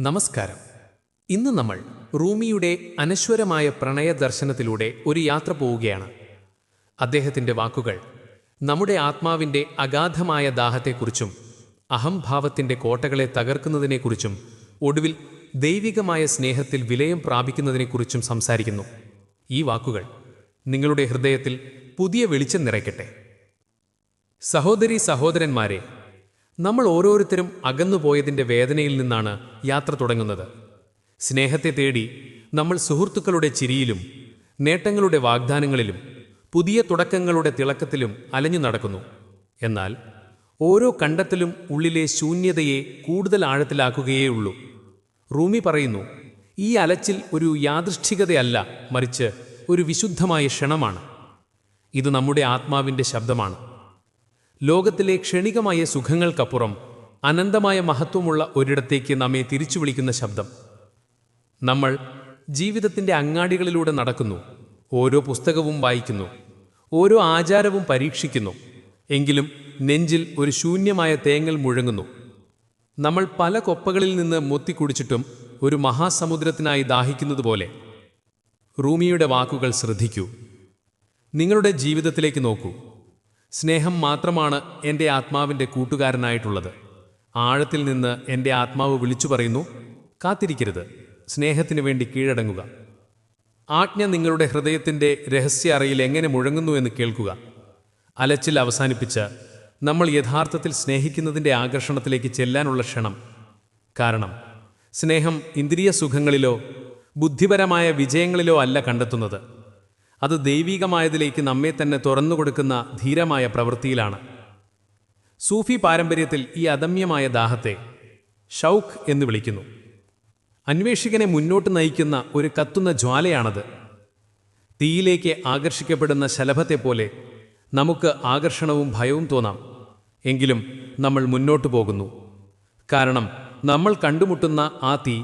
നമസ്കാരം. ഇന്ന് നമ്മൾ റൂമിയുടെ അനശ്വരമായ പ്രണയ ദർശനത്തിലൂടെ ഒരു യാത്ര പോവുകയാണ്. അദ്ദേഹത്തിന്റെ വാക്കുകൾ നമ്മുടെ ആത്മാവിന്റെ അഗാധമായ ദാഹത്തെക്കുറിച്ചും അഹംഭാവത്തിന്റെ കോട്ടകളെ തകർക്കുന്നതിനെക്കുറിച്ചും ഒടുവിൽ ദൈവികമായ സ്നേഹത്തിൽ വിലയം പ്രാപിക്കുന്നതിനെക്കുറിച്ചും സംസാരിക്കുന്നു. ഈ വാക്കുകൾ നിങ്ങളുടെ ഹൃദയത്തിൽ പുതിയ വെളിച്ചം നിറയ്ക്കട്ടെ. സഹോദരി സഹോദരന്മാരെ നമ്മൾ ഓരോരുത്തരും അകന്നുപോയതിന്റെ വേദനയിൽ നിന്നാണ് യാത്ര തുടങ്ങുന്നത്. സ്നേഹത്തെ തേടി നമ്മൾ സുഹൃത്തുക്കളുടെ ചിരിയിലും നേട്ടങ്ങളുടെ വാഗ്ദാനങ്ങളിലും പുതിയ തുടക്കങ്ങളുടെ തിളക്കത്തിലും അലഞ്ഞു നടക്കുന്നു. എന്നാൽ ഓരോ കണ്ടത്തിലും ഉള്ളിലെ ശൂന്യതയെ കൂടുതൽ ആഴത്തിലാക്കുകയേ ഉള്ളൂ റൂമി പറയുന്നു ഈ അലച്ചിൽ ഒരു യാദൃഷ്ഠികതയല്ല മറിച്ച് ഒരു വിശുദ്ധമായ ക്ഷണമാണ്. ഇത് നമ്മുടെ ആത്മാവിന്റെ ശബ്ദമാണ്. ലോകത്തിലെ ക്ഷണികമായ സുഖങ്ങൾക്കപ്പുറം അനന്തമായ മഹത്വമുള്ള ഒരിടത്തേക്ക് നമ്മെ തിരിച്ചു വിളിക്കുന്ന ശബ്ദം. നമ്മൾ ജീവിതത്തിന്റെ അങ്ങാടികളിലൂടെ നടക്കുന്നു ഓരോ പുസ്തകവും വായിക്കുന്നു ഓരോ ആചാരവും പരീക്ഷിക്കുന്നു എങ്കിലും നെഞ്ചിൽ ഒരു ശൂന്യമായ തേങ്ങൽ മുഴങ്ങുന്നു. നമ്മൾ പല കൊപ്പകളിൽ നിന്ന് മുത്തിക്കുടിച്ചിട്ടും ഒരു മഹാസമുദ്രത്തിനായി ദാഹിക്കുന്നതുപോലെ. റൂമിയുടെ വാക്കുകൾ ശ്രദ്ധിക്കൂ. നിങ്ങളുടെ ജീവിതത്തിലേക്ക് നോക്കൂ. സ്നേഹം മാത്രമാണ് എന്റെ ആത്മാവിന്റെ കൂട്ടുകാരനായിട്ടുള്ളത്. ആഴത്തിൽ നിന്ന് എന്റെ ആത്മാവ് വിളിച്ചു പറയുന്നു കാത്തിരിക്കരുത് സ്നേഹത്തിനു വേണ്ടി കീഴടങ്ങുക. ആജ്ഞ നിങ്ങളുടെ ഹൃദയത്തിന്റെ രഹസ്യ അറയിൽ എങ്ങനെ മുഴങ്ങുന്നു എന്ന് കേൾക്കുക. അലച്ചിൽ അവസാനിപ്പിച്ച് നമ്മൾ യഥാർത്ഥത്തിൽ സ്നേഹിക്കുന്നതിന്റെ ആകർഷണത്തിലേക്ക് ചെല്ലാനുള്ള ക്ഷണം. കാരണം സ്നേഹം ഇന്ദ്രിയ സുഖങ്ങളിലോ ബുദ്ധിപരമായ വിജയങ്ങളിലോ അല്ല കണ്ടെത്തുന്നത്. അത് ദൈവികമായതിലേക്ക് നമ്മെ തന്നെ തുറന്നുകൊടുക്കുന്ന ധീരമായ പ്രവൃത്തിയിലാണ്. സൂഫി പാരമ്പര്യത്തിൽ ഈ അദമ്യമായ ദാഹത്തെ ഷൗഖ് എന്ന് വിളിക്കുന്നു. അന്വേഷികനെ മുന്നോട്ട് നയിക്കുന്ന ഒരു കത്തുന്ന ജ്വാലയാണത്. തീയിലേക്ക് ആകർഷിക്കപ്പെടുന്ന ശലഭത്തെ പോലെ നമുക്ക് ആകർഷണവും ഭയവും തോന്നാം. എങ്കിലും നമ്മൾ മുന്നോട്ടു പോകുന്നു. കാരണം നമ്മൾ കണ്ടുമുട്ടുന്ന ആ തീ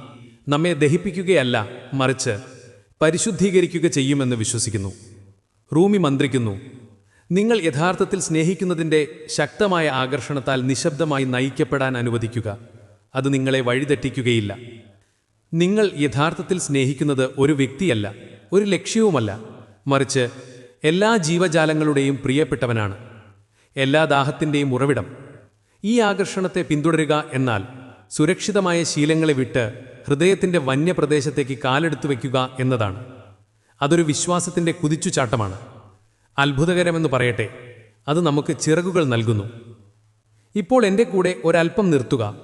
നമ്മെ ദഹിപ്പിക്കുകയല്ല മറിച്ച് പരിശുദ്ധീകരിക്കുക ചെയ്യുമെന്ന് വിശ്വസിക്കുന്നു. റൂമി മന്ത്രിക്കുന്നു നിങ്ങൾ യഥാർത്ഥത്തിൽ സ്നേഹിക്കുന്നതിന്റെ ശക്തമായ ആകർഷണത്താൽ നിശബ്ദമായി നയിക്കപ്പെടാൻ അനുവദിക്കുക. അത് നിങ്ങളെ വഴിതെറ്റിക്കുകയില്ല. നിങ്ങൾ യഥാർത്ഥത്തിൽ സ്നേഹിക്കുന്നത് ഒരു വ്യക്തിയല്ല ഒരു ലക്ഷ്യവുമല്ല. മറിച്ച് എല്ലാ ജീവജാലങ്ങളുടെയും പ്രിയപ്പെട്ടവനാണ്. എല്ലാ ദാഹത്തിന്റെയും ഉറവിടം. ഈ ആകർഷണത്തെ പിന്തുടരുക എന്നാൽ സുരക്ഷിതമായ ശീലങ്ങളെ വിട്ട് ഹൃദയത്തിന്റെ വന്യപ്രദേശത്തേക്ക് കാലെടുത്തു വയ്ക്കുക എന്നതാണ്. അതൊരു വിശ്വാസത്തിന്റെ കുതിച്ചുചാട്ടമാണ്. അത്ഭുതകരമെന്ന് പറയട്ടെ അത് നമുക്ക് ചിറകുകൾ നൽകുന്നു. ഇപ്പോൾ എന്റെ കൂടെ ഒരൽപ്പം നിർത്തുക.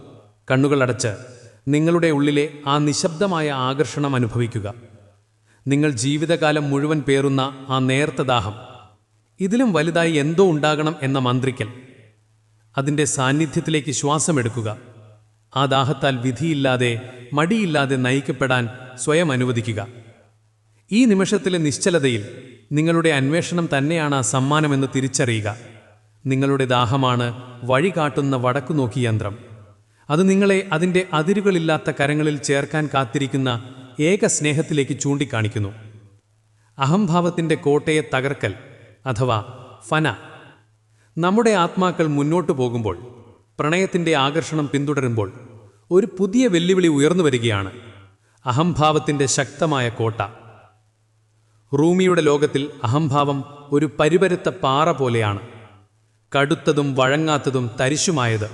കണ്ണുകൾ അടച്ച് നിങ്ങളുടെ ഉള്ളിലെ ആ നിശബ്ദമായ ആകർഷണം അനുഭവിക്കുക. നിങ്ങൾ ജീവിതകാലം മുഴുവൻ പേറുന്ന ആ നേർത്ത ദാഹം. ഇതിലും വലുതായി എന്തോ ഉണ്ടാകണം എന്ന മന്ത്രിക്കൽ. അതിന്റെ സാന്നിധ്യത്തിലേക്ക് ശ്വാസമെടുക്കുക. ആ ദാഹത്താൽ വിധിയില്ലാതെ മടിയില്ലാതെ നയിക്കപ്പെടാൻ സ്വയം അനുവദിക്കുക. ഈ നിമിഷത്തിലെ നിശ്ചലതയിൽ നിങ്ങളുടെ അന്വേഷണം തന്നെയാണ് ആ സമ്മാനമെന്ന് തിരിച്ചറിയുക. നിങ്ങളുടെ ദാഹമാണ് വഴി കാട്ടുന്ന വടക്കുനോക്കി യന്ത്രം. അത് നിങ്ങളെ അതിന്റെ അതിരുകളില്ലാത്ത കരങ്ങളിൽ ചേർക്കാൻ കാത്തിരിക്കുന്ന ഏക സ്നേഹത്തിലേക്ക് ചൂണ്ടിക്കാണിക്കുന്നു. അഹംഭാവത്തിന്റെ കോട്ടയെ തകർക്കൽ അഥവാ ഫന. നമ്മുടെ ആത്മാക്കൾ മുന്നോട്ടു പോകുമ്പോൾ പ്രണയത്തിന്റെ ആകർഷണം പിന്തുടരുമ്പോൾ ഒരു പുതിയ വെല്ലുവിളി ഉയർന്നു വരികയാണ് അഹംഭാവത്തിന്റെ ശക്തമായ കോട്ട. റൂമിയുടെ ലോകത്തിൽ അഹംഭാവം ഒരു പരിപരുത്ത പാറ പോലെയാണ്. കടുത്തതും വഴങ്ങാത്തതും തരിശുമായത്.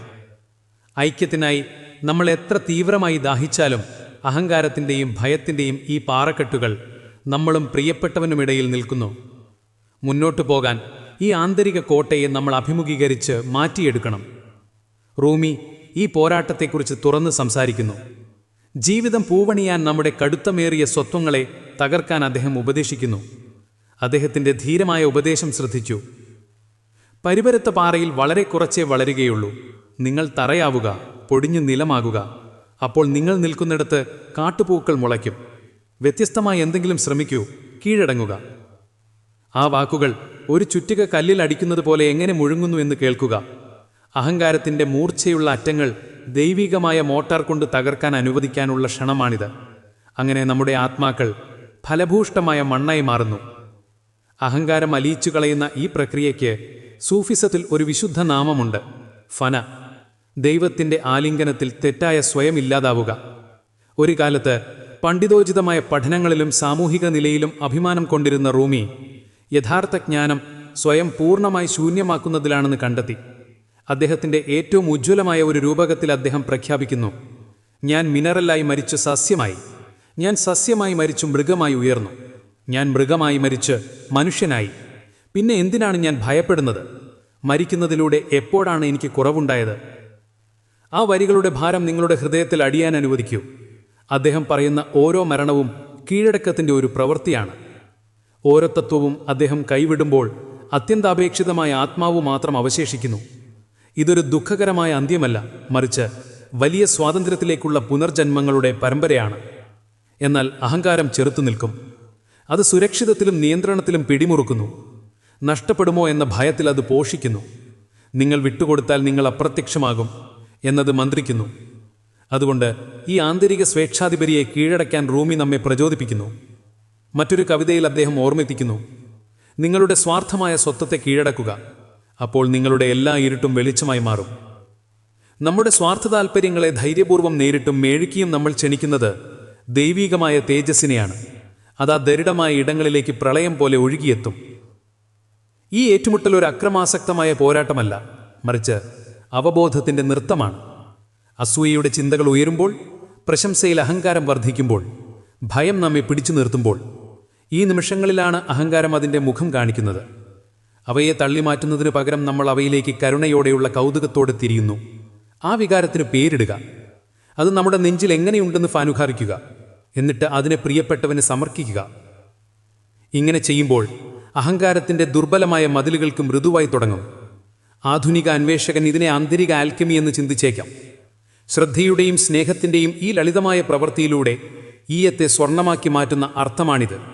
ഐക്യത്തിനായി നമ്മൾ എത്ര തീവ്രമായി ദാഹിച്ചാലും അഹങ്കാരത്തിന്റെയും ഭയത്തിന്റെയും ഈ പാറക്കെട്ടുകൾ നമ്മളും പ്രിയപ്പെട്ടവനുമിടയിൽ നിൽക്കുന്നു. മുന്നോട്ടു പോകാൻ ഈ ആന്തരിക കോട്ടയെ നമ്മൾ അഭിമുഖീകരിച്ച് മാറ്റിയെടുക്കണം. റൂമി ഈ പോരാട്ടത്തെക്കുറിച്ച് തുറന്ന് സംസാരിക്കുന്നു. ജീവിതം പൂവണിയാൻ നമ്മുടെ കടുത്തമേറിയ സ്വത്വങ്ങളെ തകർക്കാൻ അദ്ദേഹം ഉപദേശിക്കുന്നു. അദ്ദേഹത്തിന്റെ ധീരമായ ഉപദേശം ശ്രദ്ധിച്ചു. പരിപരത്ത പാറയിൽ വളരെ കുറച്ചേ വളരുകയുള്ളൂ. നിങ്ങൾ തറയാവുക പൊടിഞ്ഞു നിലമാകുക. അപ്പോൾ നിങ്ങൾ നിൽക്കുന്നിടത്ത് കാട്ടുപൂക്കൾ മുളയ്ക്കും. വ്യത്യസ്തമായി എന്തെങ്കിലും ശ്രമിക്കൂ കീഴടങ്ങുക. ആ വാക്കുകൾ ഒരു ചുറ്റിക കല്ലിൽ അടിക്കുന്നത് പോലെ എങ്ങനെ മുഴുങ്ങുന്നു എന്ന് കേൾക്കുക. അഹങ്കാരത്തിന്റെ മൂർച്ചയുള്ള അറ്റങ്ങൾ ദൈവികമായ മോട്ടാർ കൊണ്ട് തകർക്കാൻ അനുവദിക്കാനുള്ള ക്ഷണമാണിത്. അങ്ങനെ നമ്മുടെ ആത്മാക്കൾ ഫലഭൂഷ്ടമായ മണ്ണായി മാറുന്നു. അഹങ്കാരം അലിയിച്ചു കളയുന്ന ഈ പ്രക്രിയയ്ക്ക് സൂഫിസത്തിൽ ഒരു വിശുദ്ധ നാമമുണ്ട്. ഫന ദൈവത്തിന്റെ ആലിംഗനത്തിൽ തെറ്റായ സ്വയം ഇല്ലാതാവുക. ഒരു കാലത്ത് പണ്ഡിതോചിതമായ പഠനങ്ങളിലും സാമൂഹിക നിലയിലും അഭിമാനം കൊണ്ടിരുന്ന റൂമി യഥാർത്ഥ ജ്ഞാനം സ്വയം പൂർണമായി ശൂന്യമാക്കുന്നതിലാണെന്ന് കണ്ടെത്തി. അദ്ദേഹത്തിന്റെ ഏറ്റവും ഉജ്ജ്വലമായ ഒരു രൂപകത്തിൽ അദ്ദേഹം പ്രഖ്യാപിക്കുന്നു. ഞാൻ മിനറലായി മരിച്ച് സസ്യമായി. ഞാൻ സസ്യമായി മരിച്ചു മൃഗമായി ഉയർന്നു. ഞാൻ മൃഗമായി മരിച്ച് മനുഷ്യനായി. പിന്നെ എന്തിനാണ് ഞാൻ ഭയപ്പെടുന്നത്? മരിക്കുന്നതിലൂടെ എപ്പോഴാണ് എനിക്ക് കുറവുണ്ടായത്? ആ വരികളുടെ ഭാരം നിങ്ങളുടെ ഹൃദയത്തിൽ അടിയാൻ അനുവദിക്കൂ. അദ്ദേഹം പറയുന്ന ഓരോ മരണവും കീഴടക്കത്തിന്റെ ഒരു പ്രവൃത്തിയാണ്. ഓരോ തത്വവും അദ്ദേഹം കൈവിടുമ്പോൾ അത്യന്താപേക്ഷിതമായ ആത്മാവ് മാത്രം അവശേഷിക്കുന്നു. ഇതൊരു ദുഃഖകരമായ അന്ത്യമല്ല മറിച്ച് വലിയ സ്വാതന്ത്ര്യത്തിലേക്കുള്ള പുനർജന്മങ്ങളുടെ പരമ്പരയാണ്. എന്നാൽ അഹങ്കാരം ചെറുത്തു നിൽക്കും. അത് സുരക്ഷിതത്തിലും നിയന്ത്രണത്തിലും പിടിമുറുക്കുന്നു. നഷ്ടപ്പെടുമോ എന്ന ഭയത്തിൽ അത് പോഷിക്കുന്നു. നിങ്ങൾ വിട്ടുകൊടുത്താൽ നിങ്ങൾ അപ്രത്യക്ഷമാകും എന്നത് മന്ത്രിക്കുന്നു. അതുകൊണ്ട് ഈ ആന്തരിക സ്വേച്ഛാധിപരിയെ കീഴടക്കാൻ റൂമി നമ്മെ പ്രചോദിപ്പിക്കുന്നു. മറ്റൊരു കവിതയിൽ അദ്ദേഹം ഓർമ്മിപ്പിക്കുന്നു. നിങ്ങളുടെ സ്വാർത്ഥമായ സ്വത്വത്തെ കീഴടക്കുക. അപ്പോൾ നിങ്ങളുടെ എല്ലാ ഇരുട്ടും വെളിച്ചമായി മാറും. നമ്മുടെ സ്വാർത്ഥ താൽപ്പര്യങ്ങളെ ധൈര്യപൂർവം നേരിട്ടും മേഴുക്കിയും നമ്മൾ ക്ഷണിക്കുന്നത് ദൈവീകമായ തേജസ്സിനെയാണ്. അത് ദരിടമായ ഇടങ്ങളിലേക്ക് പ്രളയം പോലെ ഒഴുകിയെത്തും. ഈ ഏറ്റുമുട്ടൽ ഒരു അക്രമാസക്തമായ പോരാട്ടമല്ല മറിച്ച് അവബോധത്തിന്റെ നൃത്തമാണ്. അസൂയയുടെ ചിന്തകൾ ഉയരുമ്പോൾ പ്രശംസയിൽ അഹങ്കാരം വർദ്ധിക്കുമ്പോൾ ഭയം നമ്മെ പിടിച്ചു നിർത്തുമ്പോൾ ഈ നിമിഷങ്ങളിലാണ് അഹങ്കാരം അതിന്റെ മുഖം കാണിക്കുന്നത്. അവയെ തള്ളിമാറ്റുന്നതിനു പകരം നമ്മൾ അവയിലേക്ക് കരുണയോടെയുള്ള കൗതുകത്തോടെ തിരിയുന്നു. ആ വികാരത്തിന് പേരിടുക. അത് നമ്മുടെ നെഞ്ചിൽ എങ്ങനെയുണ്ടെന്ന് ഫാനുഖാരിക്കുക എന്നിട്ട് അതിനെ പ്രിയപ്പെട്ടവന് സമർപ്പിക്കുക ഇങ്ങനെ ചെയ്യുമ്പോൾ അഹങ്കാരത്തിന്റെ ദുർബലമായ മതിലുകൾക്ക് മൃദുവായി തുടങ്ങും. ആധുനിക അന്വേഷകൻ ഇതിനെ ആന്തരിക ആൽക്കമി എന്ന് ചിന്തിച്ചേക്കാം. ശ്രദ്ധയുടെയും സ്നേഹത്തിന്റെയും ഈ ലളിതമായ പ്രവൃത്തിയിലൂടെ ഈയത്തെ സ്വർണമാക്കി മാറ്റുന്ന അർത്ഥമാണിത്.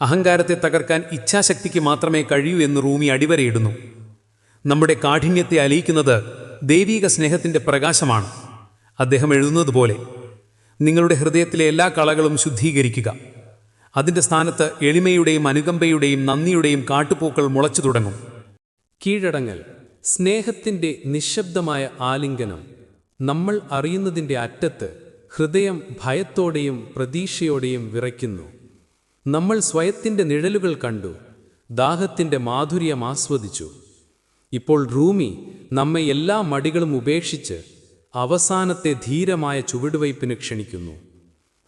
അഹങ്കാരത്തെ തകർക്കാൻ ഇച്ഛാശക്തിക്ക് മാത്രമേ കഴിയൂ എന്ന് റൂമി അടിവരയിടുന്നു. നമ്മുടെ കാഠിന്യത്തെ അലിയിക്കുന്നത് ദൈവീക സ്നേഹത്തിന്റെ പ്രകാശമാണ്. അദ്ദേഹം എഴുതുന്നത് പോലെ നിങ്ങളുടെ ഹൃദയത്തിലെ എല്ലാ കളകളും ശുദ്ധീകരിക്കുക. അതിന്റെ സ്ഥാനത്ത് എളിമയുടെയും അനുകമ്പയുടെയും നന്ദിയുടെയും കാട്ടുപൂക്കൾ മുളച്ചു തുടങ്ങും. കീഴടങ്ങൽ സ്നേഹത്തിന്റെ നിശബ്ദമായ ആലിംഗനം നമ്മൾ അറിയുന്നതിന്റെ അറ്റത്ത് ഹൃദയം ഭയത്തോടെയും പ്രതീക്ഷയോടെയും വിറയ്ക്കുന്നു. നമ്മൾ സ്വയത്തിന്റെ നിഴലുകൾ കണ്ടു ദാഹത്തിന്റെ മാധുര്യം ആസ്വദിച്ചു. ഇപ്പോൾ റൂമി നമ്മെ എല്ലാ മടികളും ഉപേക്ഷിച്ച് അവസാനത്തെ ധീരമായ ചുവടുവയ്പ്പിന് ക്ഷണിക്കുന്നു.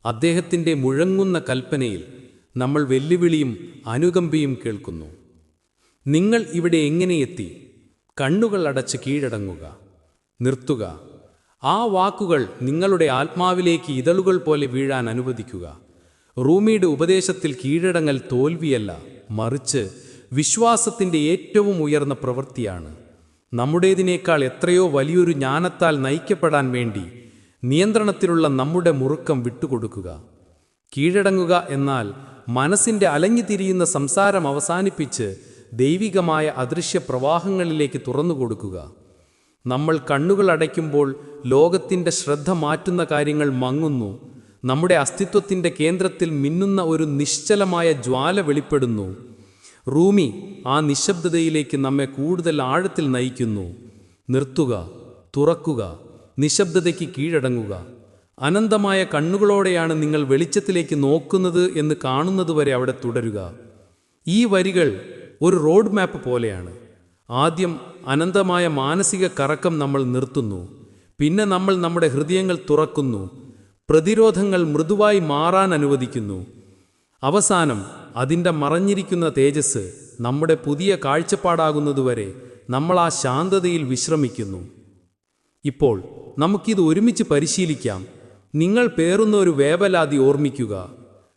അദ്ദേഹത്തിന്റെ മുഴങ്ങുന്ന കൽപ്പനയിൽ നമ്മൾ വെല്ലുവിളിയും അനുകമ്പയും കേൾക്കുന്നു. നിങ്ങൾ ഇവിടെ എങ്ങനെ എത്തി? കണ്ണുകൾ അടച്ച് കീഴടങ്ങുക. നിർത്തുക. ആ വാക്കുകൾ നിങ്ങളുടെ ആത്മാവിലേക്ക് ഇതളുകൾ പോലെ വീഴാൻ അനുവദിക്കുക. റൂമിയുടെ ഉപദേശത്തിൽ കീഴടങ്ങൽ തോൽവിയല്ല മറിച്ച് വിശ്വാസത്തിന്റെ ഏറ്റവും ഉയർന്ന പ്രവൃത്തിയാണ്. നമ്മുടേതിനേക്കാൾ എത്രയോ വലിയൊരു ജ്ഞാനത്താൽ നയിക്കപ്പെടാൻ വേണ്ടി നിയന്ത്രണത്തിലുള്ള നമ്മുടെ മുറുക്കം വിട്ടുകൊടുക്കുക. കീഴടങ്ങുക എന്നാൽ മനസ്സിന്റെ അലഞ്ഞുതിരിയുന്ന സംസാരം അവസാനിപ്പിച്ച് ദൈവികമായ അദൃശ്യ പ്രവാഹങ്ങളിലേക്ക് തുറന്നുകൊടുക്കുക നമ്മൾ കണ്ണുകൾ അടയ്ക്കുമ്പോൾ ലോകത്തിന്റെ ശ്രദ്ധ മാറ്റുന്ന കാര്യങ്ങൾ മങ്ങുന്നു. നമ്മുടെ അസ്തിത്വത്തിന്റെ കേന്ദ്രത്തിൽ മിന്നുന്ന ഒരു നിശ്ചലമായ ജ്വാല വെളിപ്പെടുന്നു. റൂമി ആ നിശബ്ദതയിലേക്ക് നമ്മെ കൂടുതൽ ആഴത്തിൽ നയിക്കുന്നു. നിർത്തുക തുറക്കുക നിശബ്ദതയ്ക്ക് കീഴടങ്ങുക. അനന്തമായ കണ്ണുകളോടെയാണ് നിങ്ങൾ വെളിച്ചത്തിലേക്ക് നോക്കുന്നത് എന്ന് കാണുന്നതുവരെ അവിടെ തുടരുക. ഈ വരികൾ ഒരു റോഡ് മാപ്പ് പോലെയാണ്. ആദ്യം അനന്തമായ മാനസിക കറക്കം നമ്മൾ നിർത്തുന്നു. പിന്നെ നമ്മൾ നമ്മുടെ ഹൃദയങ്ങൾ തുറക്കുന്നു. പ്രതിരോധങ്ങൾ മൃദുവായി മാറാൻ അനുവദിക്കുന്നു. അവസാനം അതിന്റെ മറഞ്ഞിരിക്കുന്ന തേജസ് നമ്മുടെ പുതിയ കാഴ്ചപ്പാടാകുന്നതുവരെ നമ്മൾ ആ ശാന്തതയിൽ വിശ്രമിക്കുന്നു. ഇപ്പോൾ നമുക്കിത് ഒരുമിച്ച് പരിശീലിക്കാം. നിങ്ങൾ പേറുന്ന ഒരു വേവലാതി ഓർമ്മിക്കുക.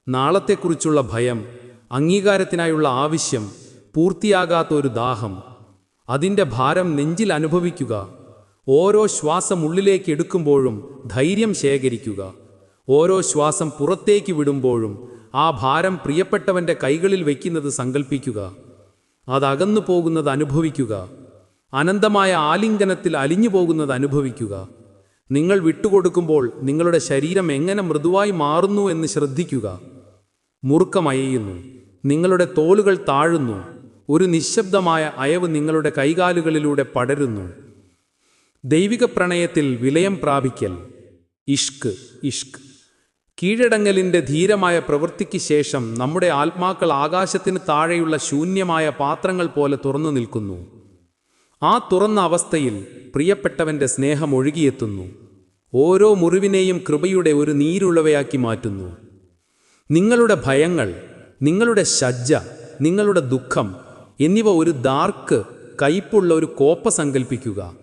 നാളത്തെക്കുറിച്ചുള്ള ഭയം അംഗീകാരത്തിനായുള്ള ആവശ്യം പൂർത്തിയാകാത്ത ഒരു ദാഹം. അതിന്റെ ഭാരം നെഞ്ചിൽ അനുഭവിക്കുക. ഓരോ ശ്വാസം ഉള്ളിലേക്ക് എടുക്കുമ്പോഴും ധൈര്യം ശേഖരിക്കുക. ഓരോ ശ്വാസം പുറത്തേക്ക് വിടുമ്പോഴും ആ ഭാരം പ്രിയപ്പെട്ടവന്റെ കൈകളിൽ വയ്ക്കുന്നത് സങ്കല്പിക്കുക അതകന്നു പോകുന്നത് അനുഭവിക്കുക. അനന്തമായ ആലിംഗനത്തിൽ അലിഞ്ഞു പോകുന്നത് അനുഭവിക്കുക. നിങ്ങൾ വിട്ടുകൊടുക്കുമ്പോൾ നിങ്ങളുടെ ശരീരം എങ്ങനെ മൃദുവായി മാറുന്നു എന്ന് ശ്രദ്ധിക്കുക. മുറുക്കമയയുന്നു നിങ്ങളുടെ തോളുകൾ താഴുന്നു. ഒരു നിശബ്ദമായ അയവ് നിങ്ങളുടെ കൈകാലുകളിലൂടെ പടരുന്നു. ദൈവിക പ്രണയത്തിൽ വിലയം പ്രാപിക്കൽ. ഇഷ്ക് ഇഷ്ക്. കീഴടങ്ങലിന്റെ ധീരമായ പ്രവൃത്തിക്ക് ശേഷം നമ്മുടെ ആത്മാക്കൾ ആകാശത്തിന് താഴെയുള്ള ശൂന്യമായ പാത്രങ്ങൾ പോലെ തുറന്നു നിൽക്കുന്നു. ആ തുറന്ന അവസ്ഥയിൽ പ്രിയപ്പെട്ടവന്റെ സ്നേഹം ഒഴുകിയെത്തുന്നു. ഓരോ മുറിവിനെയും കൃപയുടെ ഒരു നീരുള്ളവയാക്കി മാറ്റുന്നു. നിങ്ങളുടെ ഭയങ്ങൾ നിങ്ങളുടെ ശജ്ജ നിങ്ങളുടെ ദുഃഖം എന്നിവ ഒരു ദാർക്ക് കയ്പുള്ള ഒരു കോപ്പ സങ്കല്പിക്കുക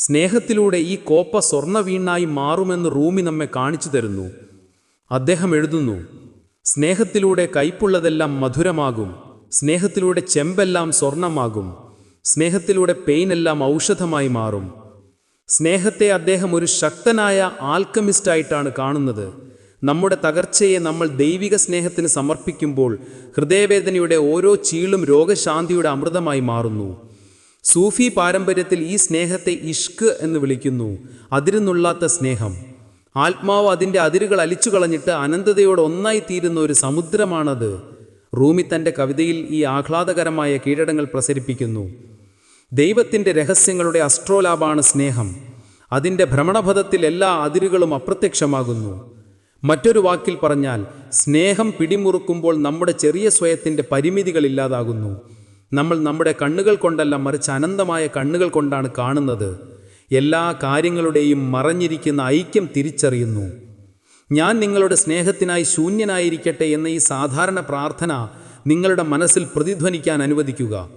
സ്നേഹത്തിലൂടെ ഈ കോപ്പ സ്വർണ വീണായി മാറുമെന്ന് റൂമി നമ്മെ കാണിച്ചു തരുന്നു. അദ്ദേഹം എഴുതുന്നു സ്നേഹത്തിലൂടെ കയ്പുള്ളതെല്ലാം മധുരമാകും സ്നേഹത്തിലൂടെ ചെമ്പെല്ലാം സ്വർണമാകും സ്നേഹത്തിലൂടെ പെയിനെല്ലാം ഔഷധമായി മാറും. സ്നേഹത്തെ അദ്ദേഹം ഒരു ശക്തനായ ആൽക്കമിസ്റ്റായിട്ടാണ് കാണുന്നത്. നമ്മുടെ തകർച്ചയെ നമ്മൾ ദൈവിക സ്നേഹത്തിന് സമർപ്പിക്കുമ്പോൾ ഹൃദയവേദനയുടെ ഓരോ ചീളും രോഗശാന്തിയുടെ അമൃതമായി മാറുന്നു. സൂഫി പാരമ്പര്യത്തിൽ ഈ സ്നേഹത്തെ ഇഷ്ക് എന്ന് വിളിക്കുന്നു അതിരുന്നുള്ളാത്ത സ്നേഹം. ആത്മാവ് അതിന്റെ അതിരുകൾ അലിച്ചു കളഞ്ഞിട്ട് അനന്തതയോട് ഒന്നായി തീരുന്ന ഒരു സമുദ്രമാണത്. റൂമി തന്റെ കവിതയിൽ ഈ ആഹ്ലാദകരമായ കീഴടങ്ങൾ പ്രസരിപ്പിക്കുന്നു. ദൈവത്തിന്റെ രഹസ്യങ്ങളുടെ അസ്ട്രോലാബാണ് സ്നേഹം. അതിന്റെ ഭ്രമണപഥത്തിൽ എല്ലാ അതിരുകളും അപ്രത്യക്ഷമാകുന്നു. മറ്റൊരു വാക്കിൽ പറഞ്ഞാൽ സ്നേഹം പിടിമുറുക്കുമ്പോൾ നമ്മുടെ ചെറിയ സ്വയത്തിന്റെ പരിമിതികൾ ഇല്ലാതാകുന്നു. നമ്മൾ നമ്മുടെ കണ്ണുകൾ കൊണ്ടല്ല മറിച്ച് അനന്തമായ കണ്ണുകൾ കൊണ്ടാണ് കാണുന്നത്. എല്ലാ കാര്യങ്ങളുടെയും മറഞ്ഞിരിക്കുന്ന ഐക്യം തിരിച്ചറിയുന്നു. ഞാൻ നിങ്ങളുടെ സ്നേഹത്തിനായി ശൂന്യനായിരിക്കട്ടെ എന്ന ഈ സാധാരണ പ്രാർത്ഥന നിങ്ങളുടെ മനസ്സിൽ പ്രതിധ്വനിക്കാൻ അനുവദിക്കുക.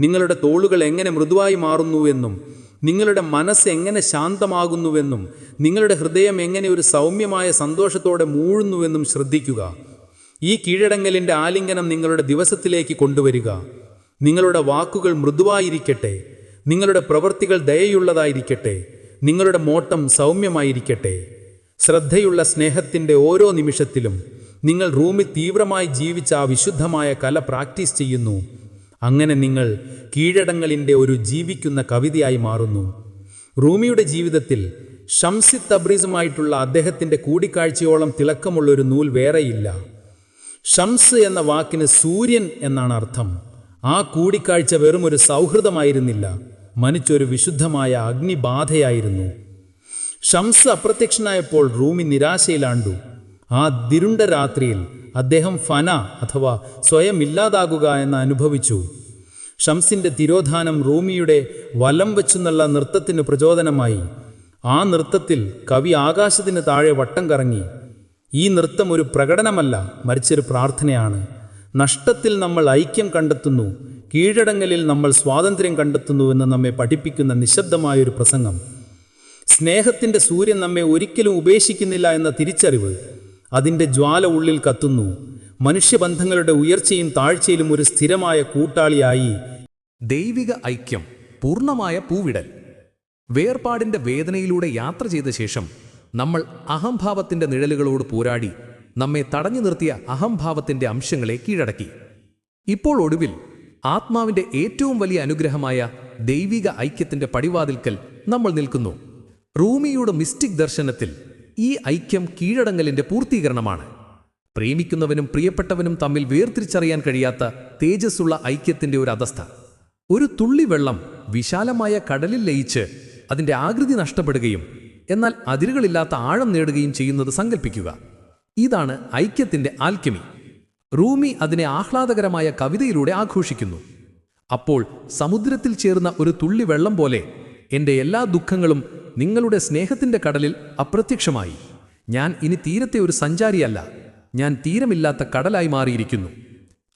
നിങ്ങളുടെ തോളുകൾ എങ്ങനെ മൃദുവായി മാറുന്നുവെന്നും നിങ്ങളുടെ മനസ്സ് എങ്ങനെ ശാന്തമാകുന്നുവെന്നും നിങ്ങളുടെ ഹൃദയം എങ്ങനെ ഒരു സൗമ്യമായ സന്തോഷത്തോടെ മൂഴുന്നുവെന്നും ശ്രദ്ധിക്കുക. ഈ കീഴടങ്ങലിന്റെ ആലിംഗനം നിങ്ങളുടെ ദിവസത്തിലേക്ക് കൊണ്ടുവരിക. നിങ്ങളുടെ വാക്കുകൾ മൃദുവായിരിക്കട്ടെ. നിങ്ങളുടെ പ്രവൃത്തികൾ ദയയുള്ളതായിരിക്കട്ടെ. നിങ്ങളുടെ മോട്ടം സൗമ്യമായിരിക്കട്ടെ. ശ്രദ്ധയുള്ള സ്നേഹത്തിന്റെ ഓരോ നിമിഷത്തിലും നിങ്ങൾ റൂമിൽ തീവ്രമായി ജീവിച്ച ആ വിശുദ്ധമായ കല പ്രാക്ടീസ് ചെയ്യുന്നു. അങ്ങനെ നിങ്ങൾ കീഴടങ്ങളിന്റെ ഒരു ജീവിക്കുന്ന കവിതയായി മാറുന്നു. റൂമിയുടെ ജീവിതത്തിൽ ഷംസി തബ്രീസുമായിട്ടുള്ള അദ്ദേഹത്തിന്റെ കൂടിക്കാഴ്ചയോളം തിളക്കമുള്ളൊരു നൂൽ വേറെയില്ല. ഷംസ് എന്ന വാക്കിന് സൂര്യൻ എന്നാണ് അർത്ഥം. ആ കൂടിക്കാഴ്ച വെറും ഒരു സൗഹൃദമായിരുന്നില്ല. മനുച്ചൊരു വിശുദ്ധമായ അഗ്നിബാധയായിരുന്നു. ഷംസ് അപ്രത്യക്ഷനായപ്പോൾ റൂമി നിരാശയിലാണ്ടു. ആ ദിരുണ്ട രാത്രിയിൽ അദ്ദേഹം ഫന അഥവാ സ്വയം ഇല്ലാതാകുക എന്ന് അനുഭവിച്ചു. ഷംസിന്റെ തിരോധാനം റൂമിയുടെ വലം വെച്ചുന്നുള്ള നൃത്തത്തിന് പ്രചോദനമായി. ആ നൃത്തത്തിൽ കവി ആകാശത്തിന് താഴെ വട്ടം കറങ്ങി. ഈ നൃത്തം ഒരു പ്രകടനമല്ല മറിച്ചൊരു പ്രാർത്ഥനയാണ്. നഷ്ടത്തിൽ നമ്മൾ ഐക്യം കണ്ടെത്തുന്നു കീഴടങ്ങലിൽ നമ്മൾ സ്വാതന്ത്ര്യം കണ്ടെത്തുന്നു എന്ന് നമ്മെ പഠിപ്പിക്കുന്ന നിശബ്ദമായൊരു പ്രസംഗം. സ്നേഹത്തിന്റെ സൂര്യൻ നമ്മെ ഒരിക്കലും ഉപേക്ഷിക്കുന്നില്ല എന്ന തിരിച്ചറിവ് അതിന്റെ ജ്വാല ഉള്ളിൽ കത്തുന്നു. മനുഷ്യബന്ധങ്ങളുടെ ഉയർച്ചയും താഴ്ചയിലും ഒരു സ്ഥിരമായ കൂട്ടാളിയായി. ദൈവിക ഐക്യം പൂർണമായ പൂവിടൽ. വേർപാടിന്റെ വേദനയിലൂടെ യാത്ര ചെയ്ത ശേഷം നമ്മൾ അഹംഭാവത്തിന്റെ നിഴലുകളോട് പോരാടി നമ്മെ തടഞ്ഞു നിർത്തിയ അഹംഭാവത്തിന്റെ അംശങ്ങളെ കീഴടക്കി. ഇപ്പോൾ ഒടുവിൽ ആത്മാവിന്റെ ഏറ്റവും വലിയ അനുഗ്രഹമായ ദൈവിക ഐക്യത്തിന്റെ പടിവാതിൽക്കൽ നമ്മൾ നിൽക്കുന്നു. റൂമിയുടെ മിസ്റ്റിക് ദർശനത്തിൽ ഈ ഐക്യം കീഴടങ്ങലിന്റെ പൂർത്തീകരണമാണ്. പ്രേമിക്കുന്നവനും പ്രിയപ്പെട്ടവനും തമ്മിൽ വേർതിരിച്ചറിയാൻ കഴിയാത്ത തേജസ്സുള്ള ഐക്യത്തിന്റെ ഒരു അധസ്ഥ ഒരു തുള്ളി വെള്ളം വിശാലമായ കടലിൽ ലയിച്ച് അതിന്റെ ആകൃതി നഷ്ടപ്പെടുകയും എന്നാൽ അതിരുകളില്ലാത്ത ആഴം നേടുകയും ചെയ്യുന്നത് സങ്കല്പിക്കുക ഇതാണ് ഐക്യത്തിന്റെ ആൽക്കമി. റൂമി അതിനെ ആഹ്ലാദകരമായ കവിതയിലൂടെ ആഘോഷിക്കുന്നു. അപ്പോൾ സമുദ്രത്തിൽ ചേർന്ന ഒരു തുള്ളി വെള്ളം പോലെ എന്റെ എല്ലാ ദുഃഖങ്ങളും നിങ്ങളുടെ സ്നേഹത്തിന്റെ കടലിൽ അപ്രത്യക്ഷമായി. ഞാൻ ഇനി തീരത്തെ ഒരു സഞ്ചാരിയല്ല. ഞാൻ തീരമില്ലാത്ത കടലായി മാറിയിരിക്കുന്നു.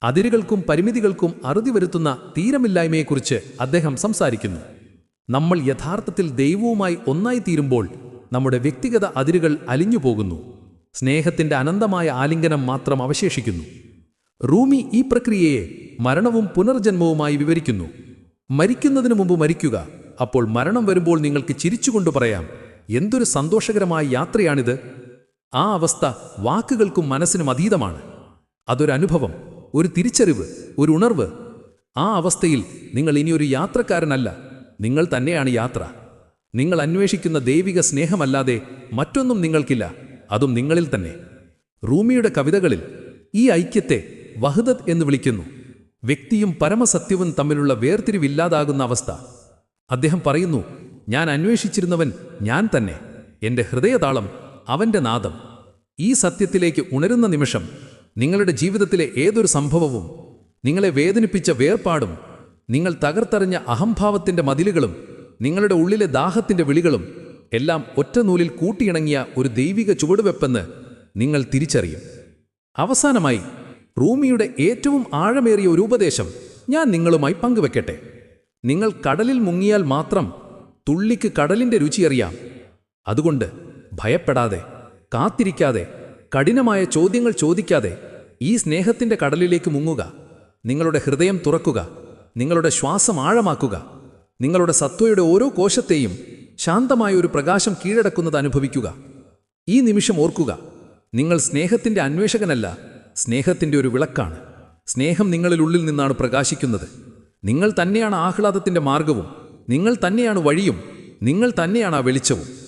അതിരുകൾക്കും പരിമിതികൾക്കും അറുതി വരുത്തുന്ന തീരമില്ലായ്മയെക്കുറിച്ച് അദ്ദേഹം സംസാരിക്കുന്നു. നമ്മൾ യഥാർത്ഥത്തിൽ ദൈവവുമായി ഒന്നായി തീരുമ്പോൾ നമ്മുടെ വ്യക്തിഗത അതിരുകൾ അലിഞ്ഞു പോകുന്നു സ്നേഹത്തിന്റെ അനന്തമായ ആലിംഗനം മാത്രം അവശേഷിക്കുന്നു. റൂമി ഈ പ്രക്രിയയെ മരണവും പുനർജന്മവുമായി വിവരിക്കുന്നു. മരിക്കുന്നതിന് മുമ്പ് മരിക്കുക അപ്പോൾ മരണം വരുമ്പോൾ നിങ്ങൾക്ക് ചിരിച്ചുകൊണ്ട് പറയാം എന്തൊരു സന്തോഷകരമായ യാത്രയാണിത്. ആ അവസ്ഥ വാക്കുകൾക്കും മനസ്സിനും അതീതമാണ്. അതൊരനുഭവം ഒരു തിരിച്ചറിവ് ഒരു ഉണർവ്. ആ അവസ്ഥയിൽ നിങ്ങൾ ഇനിയൊരു യാത്രക്കാരനല്ല നിങ്ങൾ തന്നെയാണ് യാത്ര. നിങ്ങൾ അന്വേഷിക്കുന്ന ദൈവിക സ്നേഹമല്ലാതെ മറ്റൊന്നും നിങ്ങൾക്കില്ല. അതും നിങ്ങളിൽ തന്നെ. റൂമിയുടെ കവിതകളിൽ ഈ ഐക്യത്തെ വഹദത്ത് എന്ന് വിളിക്കുന്നു. വ്യക്തിയും പരമസത്യവും തമ്മിലുള്ള വേർതിരിവില്ലാതാകുന്ന അവസ്ഥ. അദ്ദേഹം പറയുന്നു ഞാൻ അന്വേഷിച്ചിരുന്നവൻ ഞാൻ തന്നെ. എന്റെ ഹൃദയതാളം അവന്റെ നാദം. ഈ സത്യത്തിലേക്ക് ഉണരുന്ന നിമിഷം നിങ്ങളുടെ ജീവിതത്തിലെ ഏതൊരു സംഭവവും നിങ്ങളെ വേദനിപ്പിച്ച വേർപാടും നിങ്ങൾ തകർത്തെറിഞ്ഞ അഹംഭാവത്തിന്റെ മതിലുകളും നിങ്ങളുടെ ഉള്ളിലെ ദാഹത്തിന്റെ വിളികളും എല്ലാം ഒറ്റ നൂലിൽ കൂട്ടിയിണങ്ങിയ ഒരു ദൈവിക ചുവടുവെപ്പെന്ന് നിങ്ങൾ തിരിച്ചറിയും. അവസാനമായി റൂമിയുടെ ഏറ്റവും ആഴമേറിയ ഒരു ഉപദേശം ഞാൻ നിങ്ങളുമായി പങ്കുവെക്കട്ടെ. നിങ്ങൾ കടലിൽ മുങ്ങിയാൽ മാത്രം തുള്ളിക്ക് കടലിന്റെ രുചിയറിയാം അതുകൊണ്ട് ഭയപ്പെടാതെ കാത്തിരിക്കാതെ കഠിനമായ ചോദ്യങ്ങൾ ചോദിക്കാതെ ഈ സ്നേഹത്തിന്റെ കടലിലേക്ക് മുങ്ങുക. നിങ്ങളുടെ ഹൃദയം തുറക്കുക. നിങ്ങളുടെ ശ്വാസം ആഴമാക്കുക. നിങ്ങളുടെ സത്വയുടെ ഓരോ കോശത്തെയും ശാന്തമായ ഒരു പ്രകാശം കീഴടക്കുന്നത് അനുഭവിക്കുക. ഈ നിമിഷം ഓർക്കുക നിങ്ങൾ സ്നേഹത്തിന്റെ അന്വേഷകനല്ല സ്നേഹത്തിന്റെ ഒരു വിളക്കാണ്. സ്നേഹം നിങ്ങളിൽ ഉള്ളിൽ നിന്നാണ് പ്രകാശിക്കുന്നത്. നിങ്ങൾ തന്നെയാണ് ആഹ്ലാദത്തിന്റെ മാർഗവും നിങ്ങൾ തന്നെയാണ് വഴിയും നിങ്ങൾ തന്നെയാണ് ആ വെളിച്ചവും.